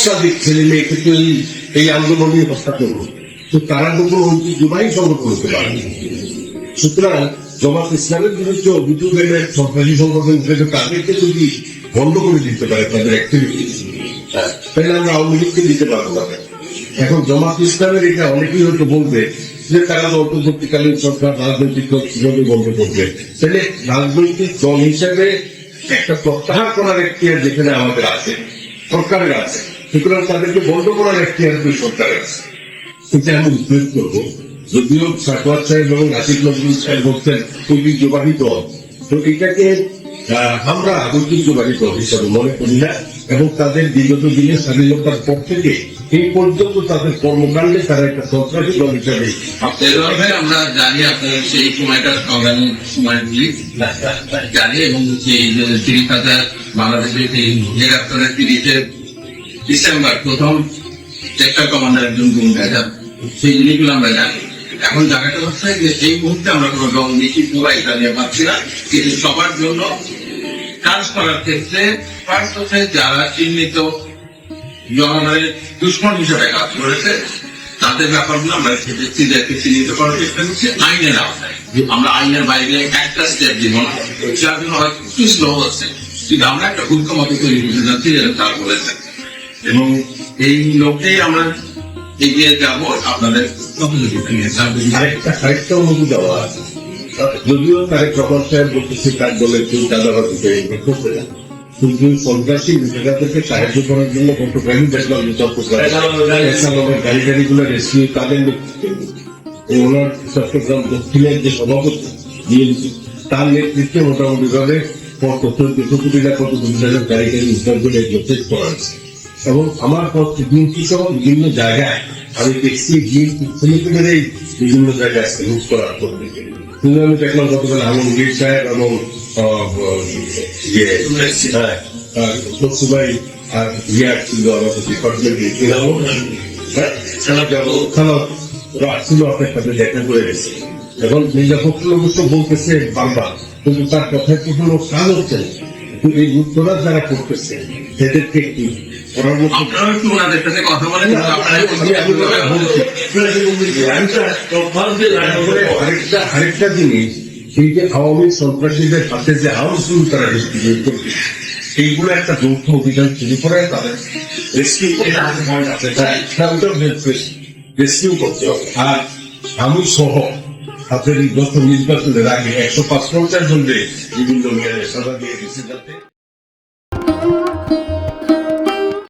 সহস্রাধিক ছেলে মেয়েকে তো এই এই আন্দোলনে হত্যা করব। তো তারা কিন্তু ঐতিহ্যবাহী সংগঠন হতে পারে। সুতরাং জমাত ইসলামের বিরুদ্ধে অভিযোগ এলে সরকারি সংগঠন হিসেবে তাদেরকে যদি বন্ধ করে দিতে পারে তাদের অ্যাক্টিভিটি তাহলে আমরা আওয়ামী লীগকে দিতে পারব না। এখন জমাত ইসলামের এটা অনেকেই হয়তো বলবে যে তারা অন্তর্বর্তীকালীন সরকার, রাজনৈতিক দল কীভাবে বন্ধ করবে। তাহলে রাজনৈতিক দল হিসেবে একটা প্রত্যাহার করার এখতিয়ার যেখানে আমাদের আছে। সরকারের আছে। সুতরাং তাদেরকে বন্ধ করার একটি আসবে সরকারের আছে। এটা আমি উদ্বেগ করব, যদিও সাকওয়াত সাহেব এবং রাশিদ নজরুল সাহেব বলছেন ঐতিহ্যবাহিত তো এটাকে আমরা ঐতিহ্যবাহী দল হিসাবে মনে করি না এবং তাদের বিগত দিনের স্বাধীনতার পর থেকে এই পর্যন্ত তাদের কর্মকাণ্ডে তারা একটা সন্ত্রাসী দল হিসাবে আমরা জানি আপনার সেই সময়টা সংগ্রামী সময়গুলি জানি এবং সেই তিরিশ হাজার বাংলাদেশের সেই তিরিশে ডিসেম্বর প্রথম সেক্টর কমান্ডার একজন ভূমিকা যান সেই জিনিসগুলো আমরা জানি। এখন জায়গাটা হচ্ছে যে এই মুহূর্তে আমরা কোনো দল নীতি পুরো এটা পাচ্ছি না। কিন্তু সবার জন্য কাজ করার ক্ষেত্রে ফার্স্ট হচ্ছে যারা চিহ্নিত জনগণের দুশ্মন হিসেবে কাজ করেছে, তাদের ব্যাপারগুলো আমরা ব্যক্তিদেরকে চিহ্নিত করার চেষ্টা করছি। আইনের আওতায় আমরা আইনের বাইরে একটা স্টেপ দিব না। যার জন্য হয়তো একটু স্লো হচ্ছে। কিন্তু আমরা একটা ঐক্যমত তৈরি করতে যাচ্ছি, যেটা তারা বলেছেন এবং এই লোকটাই আমরা এগিয়ে যাব আপনাদের সহযোগিতা নিয়ে যার জন্য আরেকটা আরেকটা অনুভূতি দেওয়া আছে। যদিও তারেক রহমান সাহেব বলতেছে তার দলের কেউ চাঁদাবাজি করে এগুলো করবে না কিন্তু সন্ত্রাসী নেতাদেরকে সাহায্য করার জন্য গতকালই দেখলাম যে চট্টগ্রাম গাড়ি গাড়িগুলো রেস্কিউ তাদের ওনার চট্টগ্রাম দক্ষিণের যে সভাপতি তার নেতৃত্বে মোটামুটি ভাবে কত কোটি না কত কোটি টাকার গাড়ি গাড়ি উদ্ধার করে এবং আমার বিএনপি সহ বিভিন্ন জায়গায় আমি দেখছি বিএনপি ছেলেপেলেরাই বিভিন্ন জায়গায় লুট করার করতে কিন্তু আমি দেখলাম গতকাল আলমগীর সাহেব এবং ইয়ে হ্যাঁ আর ইয়ে ছিল খেলা যাব খেলা ওরা আপনার সাথে দেখা করে গেছে। এখন মির্জা ফখরুল অবশ্য বলতেছে বারবার কিন্তু তার কথায় কোনো কাজ হচ্ছে না? এই উত্তরা যারা করতেছে এদেরকে কি? করার মতো আপনারা একটু ওনাদের সাথে কথা বলেন? আরেকটা জিনিস এই যে আওয়ামী সন্ত্রাসীদের সাথে যে হাউসফুল তারা ডিস্ট্রিবিউট করছে এইগুলো একটা যৌথ অভিযান শুরু করে তাদের রেস্কিউ রেস্কিউ করতে হবে আর আমি সহ আপনাদের এই গত নির্বাচনের আগে একশো পাঁচ পঞ্চাশ জনকে বিভিন্ন মেয়াদে সাজা দিয়ে দিচ্ছে যাতে